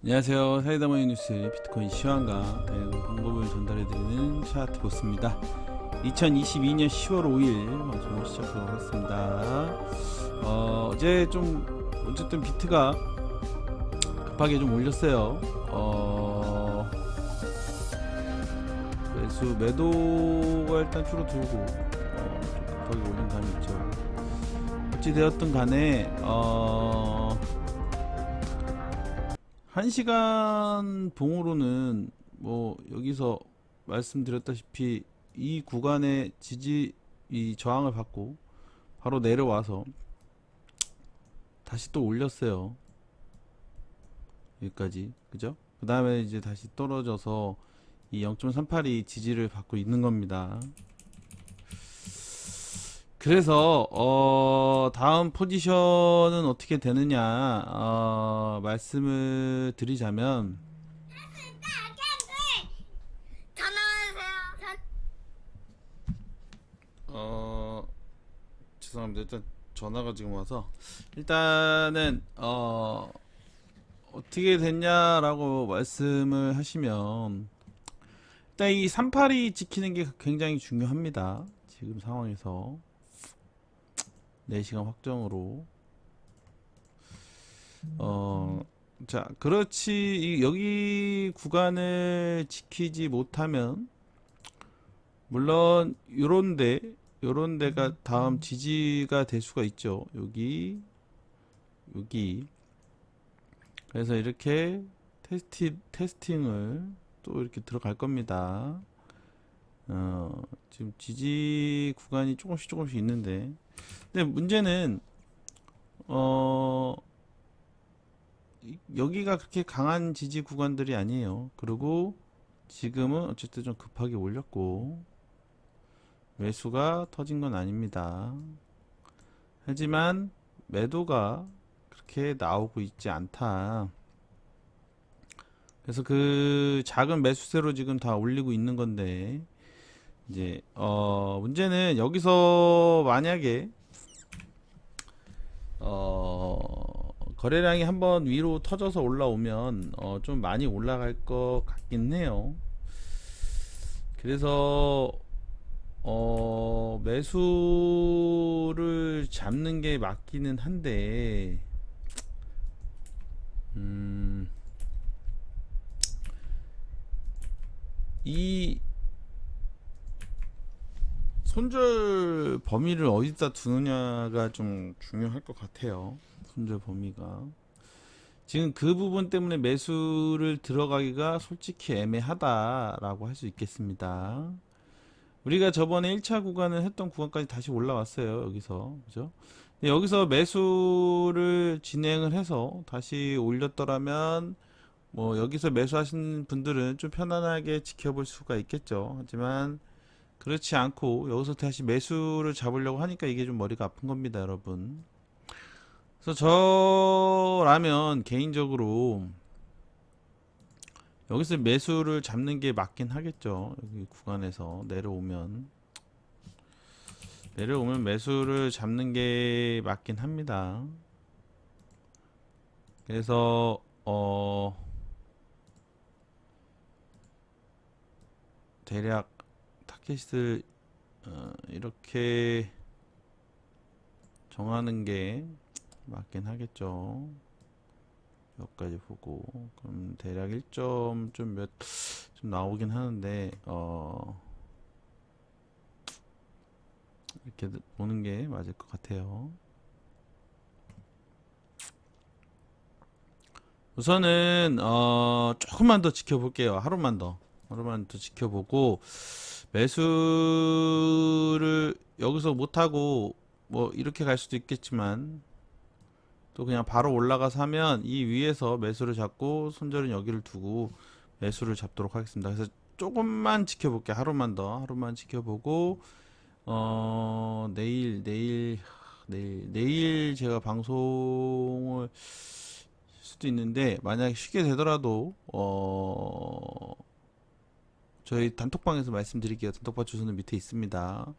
안녕하세요. 사이다머니 뉴스 비트코인 시황과 다양한 방법을 전달해드리는 차트 보스입니다. 2022년 10월 5일 방송을 시작하도록 하겠습니다. 어, 어제 좀 어쨌든 비트가 급하게 좀 올렸어요. 어, 매수 매도가 일단 줄어들고 어, 좀 급하게 올린 감이 있죠. 어찌 되었든 간에 어. 1시간 봉으로는 뭐 여기서 말씀드렸다시피 이 구간의 지지 이 저항을 받고 바로 내려와서 다시 또 올렸어요. 여기까지. 그죠? 그 다음에 이제 다시 떨어져서 이 0.38이 지지를 받고 있는 겁니다. 그래서 어 다음 포지션은 어떻게 되느냐 어 말씀을 드리자면. 어 죄송합니다. 일단 전화가 지금 와서. 일단은 어 어떻게 됐냐라고 말씀을 하시면 일단 이 38이 지키는 게 굉장히 중요합니다. 지금 상황에서 4시간 확정으로 어, 자, 그렇지. 이- 여기 구간을 지키지 못하면, 물론, 요런데, 요런 데가 다음 지지가 될 수가 있죠. 여기, 여기. 그래서 이렇게 테스티, 테스팅을 또 이렇게 들어갈 겁니다. 어, 지금 지지 구간이 조금씩 조금씩 있는데, 근데 문제는, 어, 이- 여기가 그렇게 강한 지지 구간들이 아니에요. 그리고 지금은 어쨌든 좀 급하게 올렸고 매수가 터진 건 아닙니다. 하지만 매도가 그렇게 나오고 있지 않다. 그래서 그 작은 매수세로 지금 다 올리고 있는 건데 이제 어 문제는 여기서 만약에 어 거래량이 한번 위로 터져서 올라오면 어, 좀 많이 올라갈 것 같긴 해요. 그래서 어, 매수를 잡는 게 맞기는 한데 음, 이 손절 범위를 어디다 두느냐가 좀 중요할 것 같아요. 손절 범위가. 지금 그 부분 때문에 매수를 들어가기가 솔직히 애매하다라고 할 수 있겠습니다. 우리가 저번에 1차 구간을 했던 구간까지 다시 올라왔어요. 여기서. 그죠? 여기서 매수를 진행을 해서 다시 올렸더라면 뭐 여기서 매수하신 분들은 좀 편안하게 지켜볼 수가 있겠죠. 하지만 그렇지 않고 여기서 다시 매수를 잡으려고 하니까 이게 좀 머리가 아픈 겁니다, 여러분. 그래서 저라면 개인적으로 여기서 매수를 잡는 게 맞긴 하겠죠. 여기 구간에서 내려오면 내려오면 매수를 잡는 게 맞긴 합니다. 그래서 어 대략 타켓을 어, 이렇게 정하는 게 맞긴 하겠죠. 여기까지 보고 그럼 대략 1점 좀 몇 좀 나오긴 하는데 어 이렇게 보는 게 맞을 것 같아요. 우선은 어 조금만 더 지켜볼게요. 하루만 더 하루만 더 지켜보고 매수를 여기서 못하고 뭐 이렇게 갈 수도 있겠지만 또 그냥 바로 올라가서 하면 이 위에서 매수를 잡고 손절은 여기를 두고 매수를 잡도록 하겠습니다. 그래서 조금만 지켜볼게요. 하루만 더 하루만 지켜보고 어 내일 내일 내일 내일 제가 방송을 수도 있는데 만약 쉬게 되더라도 어 저희 단톡방에서 말씀드릴게요. 단톡방 주소는 밑에 있습니다.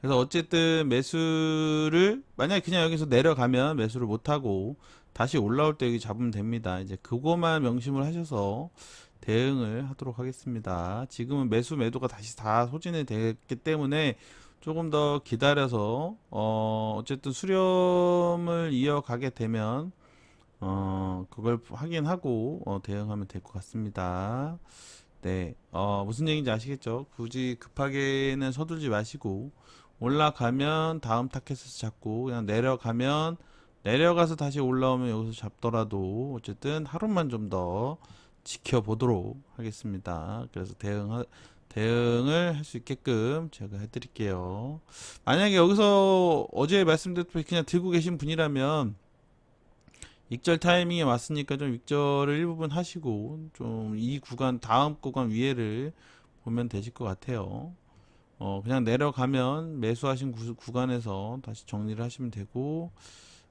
그래서 어쨌든 매수를 만약에 그냥 여기서 내려가면 매수를 못하고 다시 올라올 때 여기 잡으면 됩니다. 이제 그거만 명심을 하셔서 대응을 하도록 하겠습니다. 지금은 매수 매도가 다시 다 소진이 됐기 때문에 조금 더 기다려서 어 어쨌든 수렴을 이어가게 되면 어 그걸 확인하고 어, 대응하면 될 것 같습니다. 네, 어 무슨 얘기인지 아시겠죠? 굳이 급하게는 서둘지 마시고 올라가면 다음 타켓에서 잡고 그냥 내려가면 내려가서 다시 올라오면 여기서 잡더라도 어쨌든 하루만 좀 더 지켜보도록 하겠습니다. 그래서 대응 대응을 할 수 있게끔 제가 해드릴게요. 만약에 여기서 어제 말씀드렸듯이 그냥 들고 계신 분이라면 익절 타이밍에 왔으니까 좀 익절을 일부분 하시고 좀 이 구간 다음 구간 위에를 보면 되실 것 같아요. 어 그냥 내려가면 매수하신 구, 구간에서 다시 정리를 하시면 되고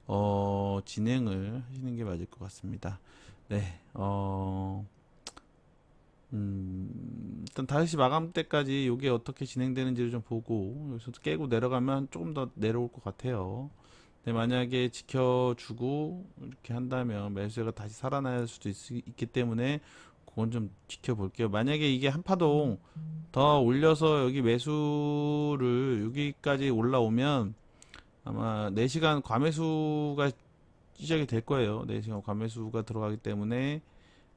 어 진행을 하시는 게 맞을 것 같습니다. 네, 어, 음, 일단 5시 마감 때까지 이게 어떻게 진행되는지를 좀 보고 여기서 깨고 내려가면 조금 더 내려올 것 같아요. 근데 만약에 지켜주고 이렇게 한다면 매수가 다시 살아날 수도 있, 기 때문에 그건 좀 지켜볼게요. 만약에 이게 한 파동 더 올려서 여기 매수를 여기까지 올라오면 아마 4시간 과매수가 시작이 될 거예요. 4시간 과매수가 들어가기 때문에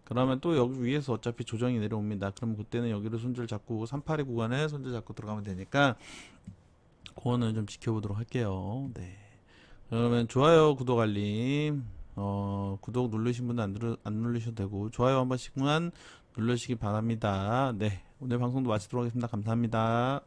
그러면 또 여기 위에서 어차피 조정이 내려옵니다. 그럼 그때는 여기를 손절 잡고 382 구간에 손절 잡고 들어가면 되니까 그거는 좀 지켜보도록 할게요. 네. 그러면 좋아요, 구독 알림, 어, 구독 누르신 분은 안, 누르, 안 누르셔도 되고 좋아요 한 번씩만 누르시기 바랍니다. 네. 오늘 방송도 마치도록 하겠습니다. 감사합니다.